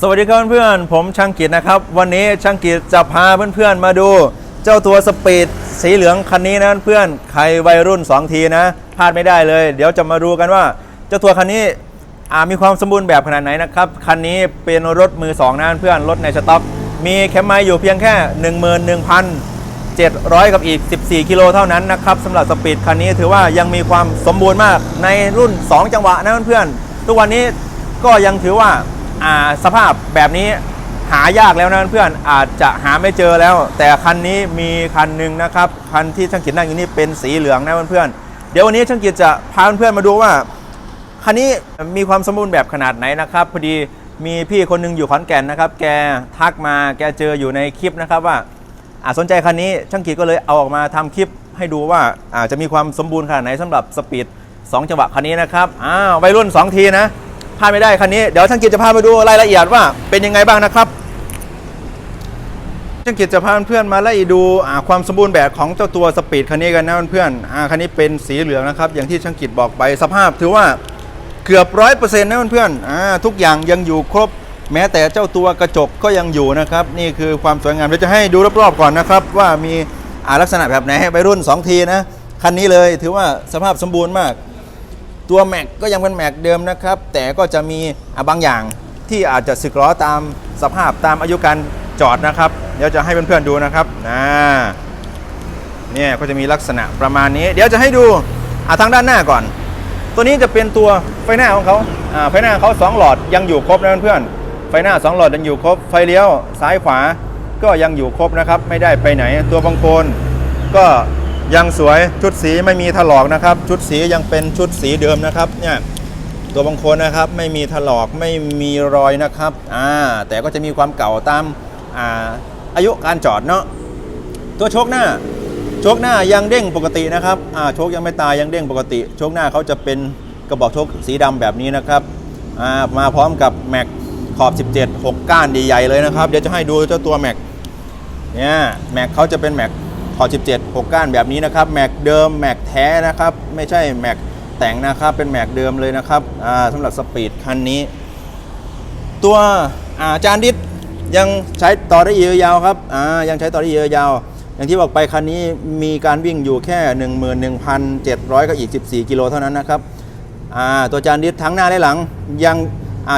สวัสดีครับเพื่อนๆผมช่างกิจนะครับ วันนี้ช่างกิจจะพาเพื่อนๆมาดู เจ้าตัวสปีดสีเหลืองคันนี้นะเพื่อนใครวัยรุ่น 2 ทีนะพลาดไม่ได้เลย เดี๋ยวจะมาดูกันว่า เจ้าตัวคันนี้อามีความสมบูรณ์แบบขนาดไหนนะครับคันนี้เป็นรถมือสองนะเพื่อนรถในสต็อกมีแคมไมอยู่เพียงแค่ 11,700 กับอีก 14 กิโลเท่านั้นนะครับสำหรับสปีดคันนี้ถือว่ายังมีความสมบูรณ์มากในรุ่น 2 จังหวะนะเพื่อนๆทุกวันนี้ก็ยังถือว่า สภาพแบบนี้หายากแล้วนะเพื่อนอาจจะหาไม่เจอแล้ว แต่คันนี้มีคันหนึ่งนะครับคันที่ช่างกิจนั่งอยู่นี่เป็นสีเหลืองนะเพื่อนเดี๋ยววันนี้ช่างกิจจะพาเพื่อนมาดูว่าคันนี้มีความสมบูรณ์แบบขนาดไหนนะครับพอดีมีพี่คนหนึงอยู่ขอนแก่นนะครับ แกทักมาแกเจออยู่ในคลิปนะครับว่าอาสนใจคันนี้ช่างกิจก็เลยเอาออกมาทำคลิปให้ดูว่าอาจจะมีความสมบูรณ์ขนาดไหนสำหรับสปีด2จังหวะคันนี้นะครับอ้าววัยรุ่น 2 ทีนะ พลาดไม่ได้คันนี้เดี๋ยวช่างกิจจะพาไปดูรายละเอียดว่าเป็นยังไงบ้างนะครับช่างกิจจะพาเพื่อนมาไล่ดูความสมบูรณ์แบบของเจ้าตัวสปีดคันนี้กันนะเพื่อนๆคันนี้เป็นสีเหลืองนะครับ อย่างที่ช่างกิจบอกไปสภาพถือว่าเกือบร้อยเปอร์เซ็นต์นะเพื่อนๆอ่าทุกอย่างยังอยู่ครบ แม้แต่เจ้าตัวกระจกก็ยังอยู่นะครับ นี่คือความสวยงามเดี๋ยวจะให้ดูรอบๆก่อนนะครับ ว่ามีลักษณะแบบไหนให้ไปรุ่น 2 ทีนะคันนี้เลยถือว่าสภาพสมบูรณ์มาก ตัวแม็กก็ยังเป็นแม็กเดิมนะครับ แต่ก็จะมีบางอย่างที่อาจจะสึกล้อตามสภาพตามอายุการจอดนะครับ เดี๋ยวจะให้เพื่อนๆดูนะครับอ่าเนี่ยก็จะมีลักษณะประมาณนี้ เดี๋ยวจะให้ดูอะทางด้านหน้าก่อน ตัวนี้จะเป็นตัวไฟหน้าของเขาไฟหน้าเขา2หลอดยังอยู่ครบนะเพื่อนๆไฟหน้า 2 หลอดยังอยู่ครบ ไฟเลี้ยวซ้ายขวาก็ยังอยู่ครบนะครับ ไม่ได้ไปไหนตัวบังโคลนก็ ยังสวยชุดสีไม่มีถลอกนะครับ ชุดสียังเป็นชุดสีเดิมนะครับเนี่ยตัวบางคนนะครับไม่มีถลอกไม่มีรอยนะครับอ่าแต่ก็จะมีความเก่าตามอ่าอายุการจอดเนาะตัวโชคหน้า โชคหน้ายังเด้งปกตินะครับอ่าโชคยังไม่ตายยังเด้งปกติ โชคหน้าเขาจะเป็นกระบอกโชคสีดำแบบนี้นะครับอ่ามาพร้อมกับแม็กขอบ 17 6 ก้านใหญ่ๆเลยนะครับ เดี๋ยวจะให้ดูเจ้าตัวแม็กเนี่ยแม็กเขาจะเป็นแม็ก ขอ17 6ก้านแบบนี้นะครับแม็กเดิมแม็กแท้นะครับ ไม่ใช่แม็กแต่งนะครับ เป็นแม็กเดิมเลยนะครับอ่าสำหรับสปีดคันนี้ ตัวอาจานดิสยังใช้ต่อได้เยอะยาวครับอ่ายังใช้ต่อได้เยอะยาวอย่างที่บอกไปคันนี้มีการวิ่งอยู่แค่ 11,700 กับอีก 14 กิโลเท่านั้นนะครับอ่าตัวจานดิสทั้งหน้าและหลังยัง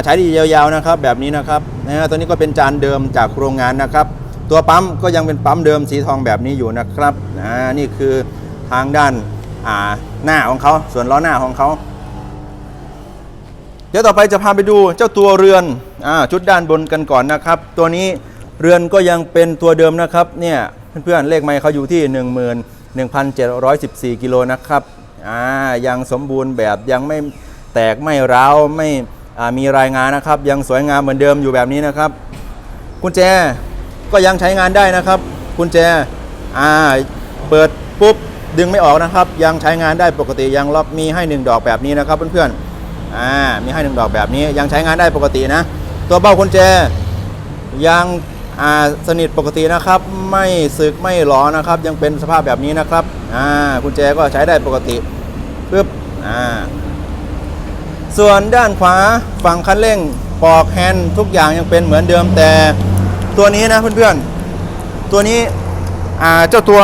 ใช้ได้ยาวๆนะครับ แบบนี้นะครับนะฮะตัวนี้ก็เป็นจานเดิมจากโรงงานนะครับ ตัวปั๊มก็ยังเป็นปั๊มเดิมสีทองแบบนี้อยู่นะครับอ่านี่คือทางด้านอ่าหน้าของเขาส่วนล้อหน้าของเขาเดี๋ยวต่อไปจะพาไปดูเจ้าตัวเรือนอาชุดด้านบนกันก่อนนะครับ ตัวนี้เรือนก็ยังเป็นตัวเดิมนะครับเนี่ยเพื่อนๆเลขไมค์เขาอยู่ที่ 11,714กิโลนะครับอ่ายังสมบูรณ์แบบยังไม่แตกไม่ร้าวไม่อ่ามีรายงานนะครับ ยังสวยงามเหมือนเดิมอยู่แบบนี้นะครับ กุญแจ ก็ยังใช้งานได้นะครับกุญแจอ่าเปิดปุ๊บดึงไม่ออกนะครับ ยังใช้งานได้ปกติยังล็อกมีให้หนึ่งดอกแบบนี้นะครับเพื่อนๆอ่ามีให้หนึ่งดอกแบบนี้ยังใช้งานได้ปกตินะ ตัวเบ้ากุญแจยังอ่าสนิทปกตินะครับ ไม่สึกไม่หลอนะครับ ยังเป็นสภาพแบบนี้นะครับอ่ากุญแจก็ใช้ได้ปกติปึ๊บอ่าส่วนด้านขวาฝั่งคันเร่งปอกแฮนด์ทุกอย่างยังเป็นเหมือนเดิมแต่ ตัวนี้นะเพื่อนๆ ตัวนี้อ่าเจ้าตัว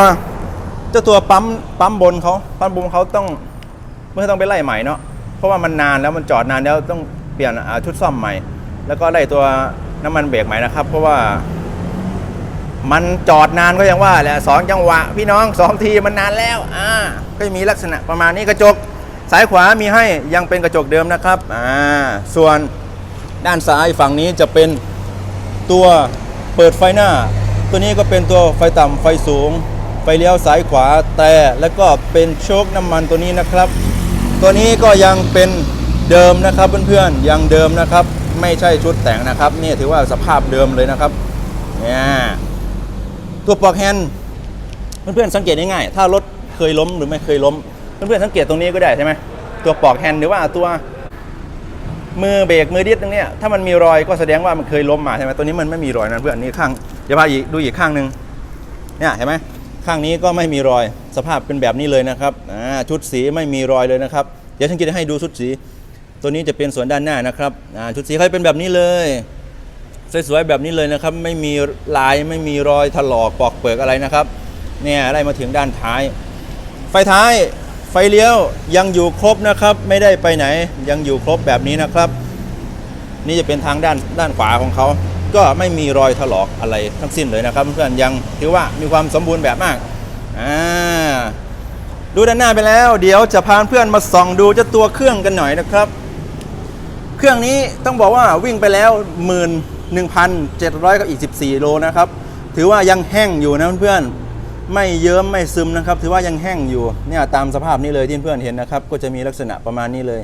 เจ้าตัวปั๊มปั๊มบนเขาปั๊มบนเขาต้องเมื่อต้องไปไล่ใหม่เนาะเพราะว่ามันนานแล้วมันจอดนานแล้วต้องเปลี่ยนชุดซ่อมใหม่ แล้วก็ไล่ตัวน้ำมันเบรกใหม่นะครับ เพราะว่ามันจอดนานก็ยังว่าแหละสองจังหวะ พี่น้องสองทีมันนานแล้วอ่าก็มีลักษณะประมาณนี้กระจกซ้ายขวามีให้ยังเป็นกระจกเดิมนะครับอ่าส่วนด้านซ้ายฝั่งนี้จะเป็นตัว เปิดไฟหน้า ตัวนี้ก็เป็นตัวไฟต่ำไฟสูง ไฟเลี้ยวซ้ายขวาแต่แล้วก็เป็นโชคน้ำมันตัวนี้นะครับ ตัวนี้ก็ยังเป็นเดิมนะครับเพื่อนๆยังเดิมนะครับ ไม่ใช่ชุดแต่งนะครับนี่ถือว่าสภาพเดิมเลยนะครับเนี่ยตัวปลอกแฮนด์เพื่อนๆสังเกตง่ายๆถ้ารถเคยล้มหรือไม่เคยล้ม เพื่อนๆสังเกตตรงนี้ก็ได้ใช่ไหมตัวปลอกแฮนด์หรือว่าตัว มือเบรกมือดิสตรงเนี้ยถ้ามันมีรอยก็แสดงว่ามันเคยล้มมาใช่ไหมตัวนี้มันไม่มีรอยนะเพื่อนนี่ข้างเดี๋ยวพาอีกดูอีกข้างหนึ่งเนี่ยเห็นไหมข้างนี้ก็ไม่มีรอยสภาพเป็นแบบนี้เลยนะครับอ่าชุดสีไม่มีรอยเลยนะครับ เดี๋ยวฉันจะให้ดูชุดสี ตัวนี้จะเป็นส่วนด้านหน้านะครับอ่าชุดสีเขาจะเป็นแบบนี้เลยสวยๆแบบนี้เลยนะครับ ไม่มีลายไม่มีรอยถลอกปอกเปลือกอะไรนะครับ เนี่ยไล่มาถึงด้านท้าย ไฟท้าย ไฟเลี้ยวยังอยู่ครบนะครับ ไม่ได้ไปไหนยังอยู่ครบแบบนี้นะครับ นี่จะเป็นทางด้านด้านขวาของเขา ก็ไม่มีรอยถลอกอะไรทั้งสิ้นเลยนะครับ เพื่อนยังถือว่ามีความสมบูรณ์แบบมากอ่าดูด้านหน้าไปแล้ว เดี๋ยวจะพาเพื่อนมาส่องดูเจ้าตัวเครื่องกันหน่อยนะครับ เครื่องนี้ต้องบอกว่าวิ่งไปแล้ว 11,700กับอีก 14 โลนะครับ ถือว่ายังแห้งอยู่นะเพื่อนๆ ไม่เยิ้มไม่ซึมนะครับ ถือว่ายังแห้งอยู่เนี่ยตามสภาพนี้เลยที่เพื่อนเห็นนะครับ ก็จะมีลักษณะประมาณนี้เลย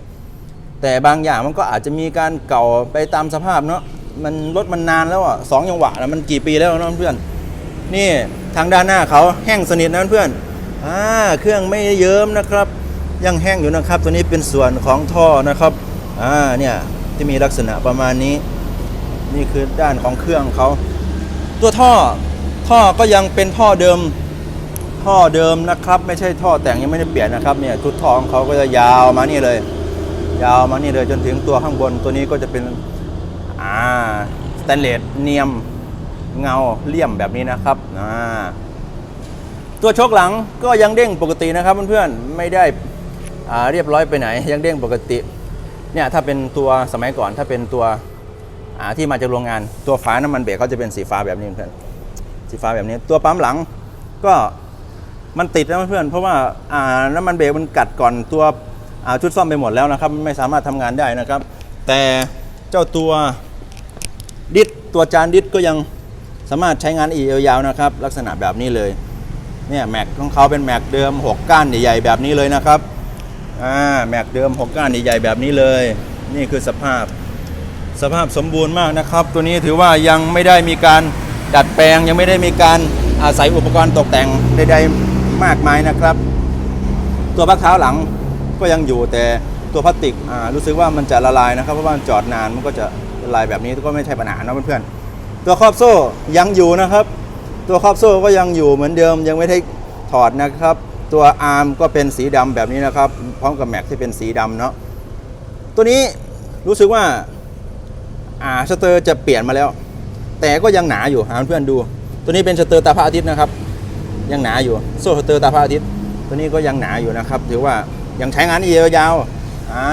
แต่บางอย่างมันก็อาจจะมีการเก่าไปตามสภาพเนาะมันรถมันนานแล้วอะสองยังหวะนะมันกี่ปีแล้วเนาะเพื่อนนี่ทางด้านหน้าเขาแห้งสนิทนะเพื่อนอ่าเครื่องไม่เยิ้มนะครับ ยังแห้งอยู่นะครับ ตัวนี้เป็นส่วนของท่อนะครับอ่าเนี่ยที่มีลักษณะประมาณนี้ นี่คือด้านของเครื่องเขาตัวท่อท่อก็ยังเป็นท่อเดิม ท่อเดิมนะครับ ไม่ใช่ท่อแต่งยังไม่ได้เปลี่ยนนะครับเนี่ยชุดท่อของเขาก็จะยาวมานี่เลย ยาวมานี่เลยจนถึงตัวข้างบนตัวนี้ก็จะเป็นอ่าสแตนเลสเนียมเงาเลี่ยมแบบนี้นะครับอ่าตัวชกหลังก็ยังเด้งปกตินะครับเพื่อนๆไม่ได้อ่าเรียบร้อยไปไหน ยังเด้งปกติเนี่ยถ้าเป็นตัวสมัยก่อนถ้าเป็นตัวอ่าที่มาจากโรงงาน ตัวฝาน้ำมันเบรกเขาจะเป็นสีฟ้าแบบนี้เพื่อนสีฟ้าแบบนี้ ตัวปั๊มหลังก็ มันติดนะเพื่อนเพราะว่าอ่าน้ำมันเบรกมันกัดก่อนตัวอ่าชุดซ่อมไปหมดแล้วนะครับ ไม่สามารถทำงานได้นะครับ แต่เจ้าตัวดิสตัวจานดิสก็ยังสามารถใช้งานอีกยาวๆนะครับ ลักษณะแบบนี้เลยเนี่ยแม็กของเขาเป็นแม็กเดิม 6 ก้านใหญ่ๆแบบนี้เลยนะครับอ่าแม็กเดิม 6 ก้านใหญ่ๆแบบนี้เลย นี่คือสภาพสภาพสมบูรณ์มากนะครับ ตัวนี้ถือว่ายังไม่ได้มีการดัดแปลงยังไม่ได้มีการอาศัยอุปกรณ์ตกแต่งใดๆ มากมายนะครับ ตัวพักเท้าหลังก็ยังอยู่แต่ตัวพลาสติกรู้สึกว่ามันจะละลายนะครับเพราะว่ามันจอดนานมันก็จะละลายแบบนี้ก็ไม่ใช่ปัญหานะเพื่อนๆตัวครอบโซ่ยังอยู่นะครับ ตัวครอบโซ่ก็ยังอยู่เหมือนเดิมยังไม่ได้ถอดนะครับ ตัวอาร์มก็เป็นสีดำแบบนี้นะครับ พร้อมกับแม็กที่เป็นสีดำเนาะตัวนี้รู้สึกว่าอ่าสเตอร์จะเปลี่ยนมาแล้ว แต่ก็ยังหนาอยู่หาเพื่อนดู ตัวนี้เป็นสเตอร์ตาพระอาทิตย์นะครับ ยังหนาอยู่โซ่สเตอร์ตาพระอาทิตย์ ตัวนี้ก็ยังหนาอยู่นะครับถือว่ายังใช้งานอีกยาวๆอ่า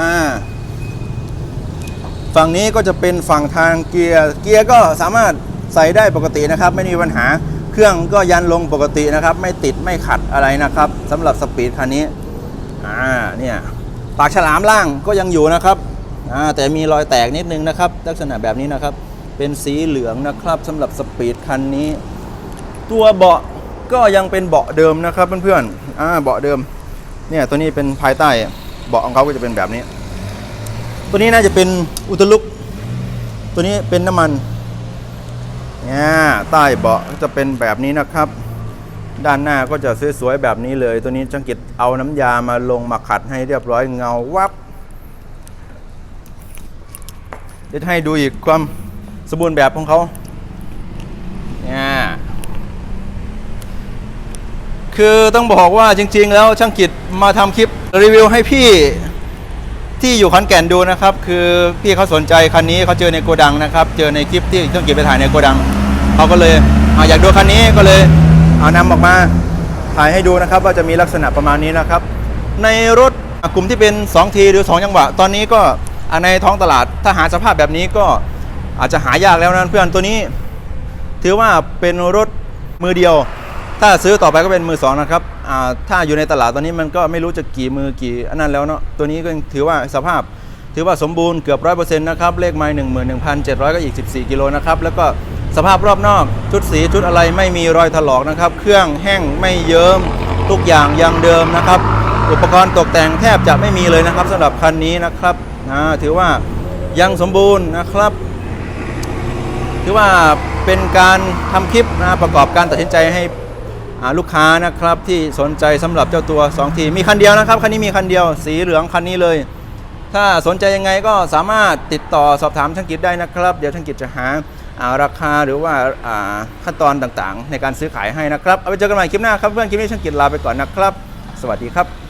ฝั่งนี้ก็จะเป็นฝั่งทางเกียร์เกียร์ก็สามารถใส่ได้ปกตินะครับ ไม่มีปัญหาเครื่องก็ยันลงปกตินะครับ ไม่ติดไม่ขัดอะไรนะครับสำหรับสปีดคันนี้อ่าเนี่ยปากฉลามล่างก็ยังอยู่นะครับอ่าแต่มีรอยแตกนิดนึงนะครับ ลักษณะแบบนี้นะครับ เป็นสีเหลืองนะครับสำหรับสปีดคันนี้ ตัวเบาะ ก็ยังเป็นเบาะเดิมนะครับเพื่อนๆอ่าเบาะเดิม เนี่ยตัวนี้เป็นภายใต้เบาะของเขาก็จะเป็นแบบนี้ ตัวนี้น่าจะเป็นอุตลุก ตัวนี้เป็นน้ำมันเนี่ยใต้เบาะก็จะเป็นแบบนี้นะครับ ด้านหน้าก็จะสวยๆแบบนี้เลย ตัวนี้จังกิตเอาน้ำยามาลงมาขัดให้เรียบร้อยเงาวับเดี๋ยวจะให้ดูอีกความสมบูรณ์แบบของเขา เนี่ย คือต้องบอกว่าจริง ๆ แล้วช่างกิจมาทำคลิปรีวิวให้พี่ที่อยู่ขอนแก่นดูนะครับ คือพี่เขาสนใจคันนี้เขาเจอในโกดังนะครับ เจอในคลิปที่ช่างกิจไปถ่ายในโกดังเขาก็เลยอยากดูคันนี้ก็เลยเอานำออกมาถ่ายให้ดูนะครับ ว่าจะมีลักษณะประมาณนี้นะครับ ในรถกลุ่มที่เป็น 2 ทีหรือ 2 จังหวะ ตอนนี้ก็ในท้องตลาดถ้าหาสภาพแบบนี้ก็อาจจะหายากแล้วนะเพื่อนตัวนี้ ถือว่าเป็นรถมือเดียว ถ้าซื้อต่อไปก็เป็นมือสองนะครับถ้าอยู่ในตลาดตอนนี้มันก็ไม่รู้จะกี่มือกี่อันนั้นแล้วเนาะตัวนี้ก็ถือว่าสภาพ ถือว่าสมบูรณ์เกือบร้อยเปอร์เซ็นต์นะครับเลขไม้หนึ่งหมื่นหนึ่งพันเจ็ดร้อยก็อีกสิบสี่กิโลนะครับแล้วก็สภาพรอบนอกชุดสีชุดอะไรไม่มีรอยถลอกนะครับ เครื่องแห้งไม่เยิ้มทุกอย่างยังเดิมนะครับ อุปกรณ์ตกแต่งแทบจะไม่มีเลยนะครับสำหรับคันนี้นะครับถือว่ายังสมบูรณ์นะครับ ถือว่าเป็นการทำคลิปนะประกอบการตัดสินใจให้ ลูกค้านะครับที่สนใจสำหรับเจ้าตัว 2 ที มีคันเดียวนะครับ คันนี้มีคันเดียวสีเหลืองคันนี้เลย ถ้าสนใจยังไงก็สามารถติดต่อสอบถามช่างกิจได้นะครับ เดี๋ยวช่างกิจจะหาราคาหรือว่าขั้นตอนต่างๆ ในการซื้อขายให้นะครับ เอาไปเจอกันใหม่คลิปหน้าครับเพื่อนคลิปนี้ช่างกิจลาไปก่อนนะครับ สวัสดีครับ